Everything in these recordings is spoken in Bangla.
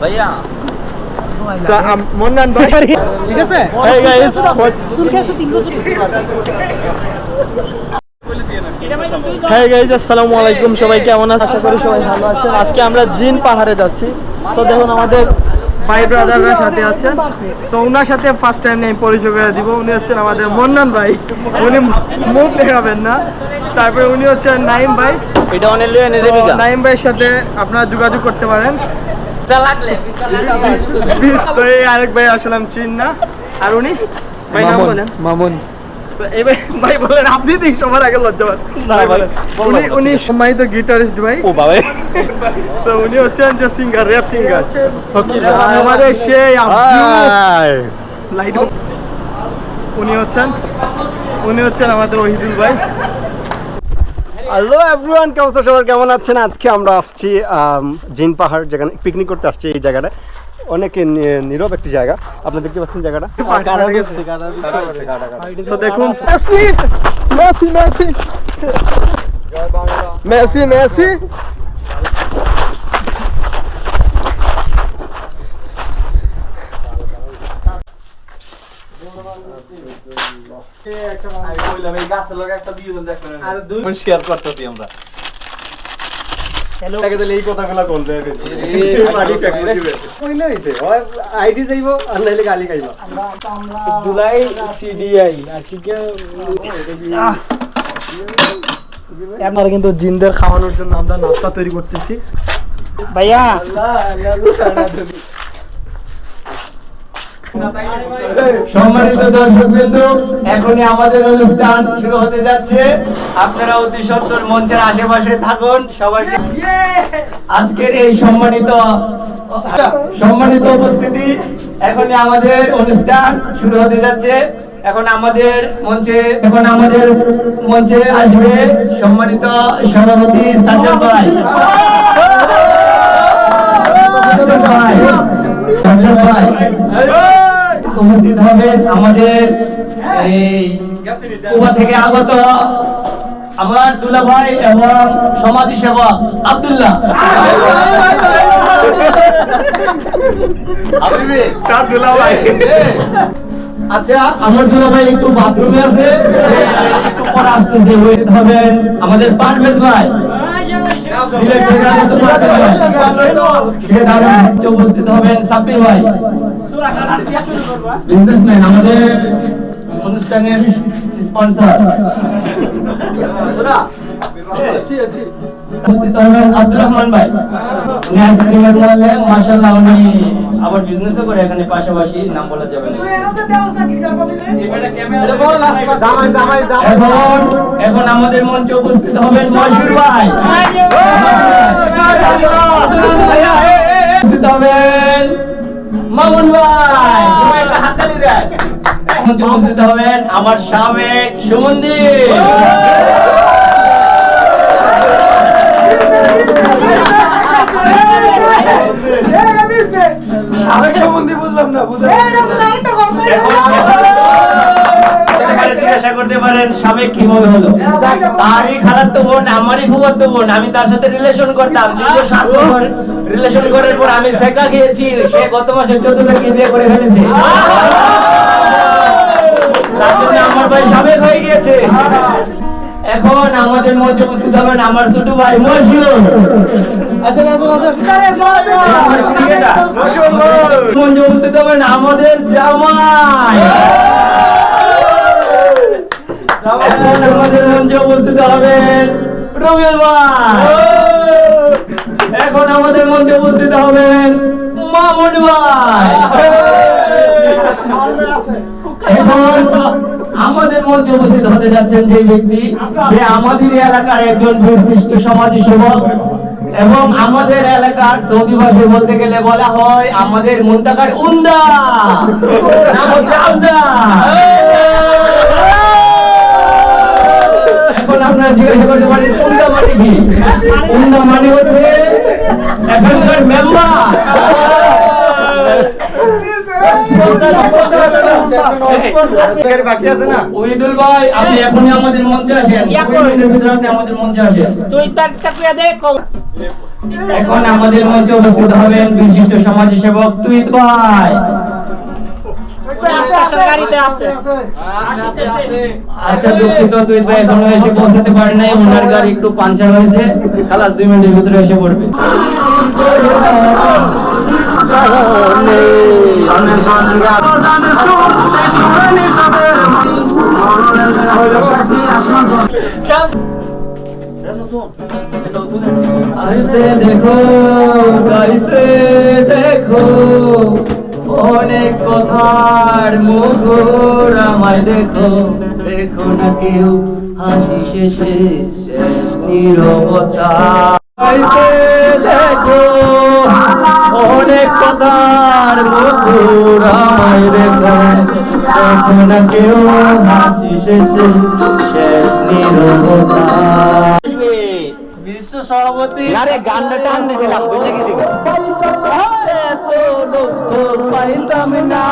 ভাইয়া। মন্নান ভাই। ঠিক আছে? চুল খেয়েছে তিন বছর হ্যাঁ গাইজ আসসালামু আলাইকুম। সবাই কেমন আছেন? আশা করি সবাই ভালো আছেন। আজকে আমরা জিন পাহাড়ে যাচ্ছি। তো দেখুন আমাদের ভাই ব্রাদাররা সাথে আছেন। তো ওনার সাথে ফার্স্ট টাইম আমি পরিচয় করে দিব। উনি হচ্ছেন আমাদের মন্নান ভাই। উনি মুখ দেখাবেন না। তারপরে উনি হচ্ছেন নাইম ভাই। এটা অনেক নাইম ভাইয়ের সাথে আপনারা যোগাযোগ করতে পারেন। লাগলে তো এই আরেক ভাই আসলাম চিন না। আর উনি? ভাই নাম বলেন। মামুন। ভাই ভাই বলেন আপনি তো সবার আগে লজ্জা না ভাই, উনি উনি সম্মানিত গিটারিস্ট ভাই। ও বাবা সো উনি হচ্ছেন যে সিঙ্গার র্যাপ সিঙ্গার আমাদের সেই লাইট উনি হচ্ছেন উনি হচ্ছেন আমাদের ওহিদুল ভাই। হ্যালো এভরিওয়ান কেমন সবাই কেমন আছেন? আজকে আমরা আসছি জিন পাহাড় যেখানে পিকনিক করতে আসছি এই জায়গাটা। অনেক নীরব একটি জায়গা। আপনি দেখতে পাচ্ছেন জায়গাটা? দেখুন। Messy messy messy messy messy share করতেছি আমরা এই কথাগুলো বলবে আইডি যাইব আর নাইলে গালি খাইব জুলাই আমরা কিন্তু জিনদের খাওয়ানোর জন্য আমরা নাস্তা তৈরি করতেছি ভাইয়া সম্মানিত দর্শক বিন্দু এখনই আমাদের অনুষ্ঠান শুরু হতে যাচ্ছে। আপনারা অতি সত্তর মঞ্চের আশেপাশে থাকুন সবাইকে আজকের এই সম্মানিত সম্মানিত উপস্থিতি এখনই আমাদের অনুষ্ঠান শুরু হতে যাচ্ছে। এখন আমাদের মঞ্চে এখন আমাদের মঞ্চে আসবে সম্মানিত সভাপতি সাজ্জাদ ভাই। উপস্থিত হবেন আমাদের কুবা থেকে আগত আমার দুলা ভাই এবং সমাজ সেবক আব্দুল্লাহ আচ্ছা আমার দুলা ভাই একটু বাথরুমে আছে একটু পরে আসতেছে হবেন আমাদের পারভেজ ভাই। উপস্থিত হবেন সাব্বির ভাই বিজনেসম্যান আমাদের অনুষ্ঠানের স্পন্সর উপস্থিত হবেন আব্দুর রহমান ভাই। মাসাল্লাহ উনি আবার বিজনেসও করে এখানে পাশাপাশি নাম বলা যাবে এখন এখন আমাদের মঞ্চে উপস্থিত হবেন জয়সুর ভাই। উপস্থিত হবেন মামুন ভাই। একটা হাততালি দেন। মঞ্চে উপস্থিত হবেন আমার সাবেক সুমন্দি তারই খালাতো বোন আমারই ফুফাতো বোন। আমি তার সাথে রিলেশন করতাম। দীর্ঘ সাত বছর রিলেশন করার পর আমি সেকা খেয়েছি সে গত মাসে চোদ্দ তারিখে বিয়ে করে ফেলেছে। আমার ভাই সাবেক হয়ে গিয়েছে। এখন আমাদের মঞ্চে উপস্থিত হবেন আমার ছোট ভাই মশিউর আসেন আসেন আসেন মঞ্চে উপস্থিত হবেন আমাদের জামাই মঞ্চে উপস্থিত হবেন রবিউল ভাই। এখন আমাদের মঞ্চে উপস্থিত হবেন মামুন ভাই। আমাদের মঞ্চে উপস্থিত হতে যাচ্ছেন যে ব্যক্তি, সে আমাদের এলাকার একজন বিশিষ্ট সমাজ সেবক এবং আমাদের এলাকার সৌদি ভাষায় বলতে গেলে বলা হয় আমাদের মুন্তাকার উন্দা। নাম হচ্ছে আফজাল। এখন আপনারা জিজ্ঞাসা করতে পারেন উন্দা মানে কি? উন্দা মানে হচ্ছে এখানকার মেম্বার। আপনি এখনই আমাদের মঞ্চে আসেন। আমাদের মঞ্চে আসেন। তুই তার এখন আমাদের মঞ্চে উপস্থিত হবেন বিশিষ্ট সমাজসেবক তুইত ভাই। আচ্ছা দুঃখিত তুইত ভাই এখনও এসে পৌঁছাতে পারে নাই। ওনার গাড়ি একটু পাঞ্চার হয়েছে। খালাস দুই মিনিটের ভিতরে এসে পড়বে। আসতে দেখো গাড়িতে দেখো। কথার মুখর আমায় দেখো দেখো না কেউ। হাসি শেষে শেষ নীরবতা। দেখো অনেক কথার মুখর আমায় দেখো। দেখো না কেউ হাসি শেষে শেষ নীরবতা। বিশিষ্ট সভাপতি। আরে গানটা টান দিছিলাম বুঝলে গেছি পাইতাম না।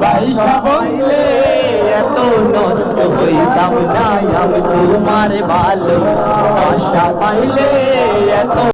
পয়সা বললে এত নষ্ট হইতাম না আমি তোমার ভালো আশা পাইলে এত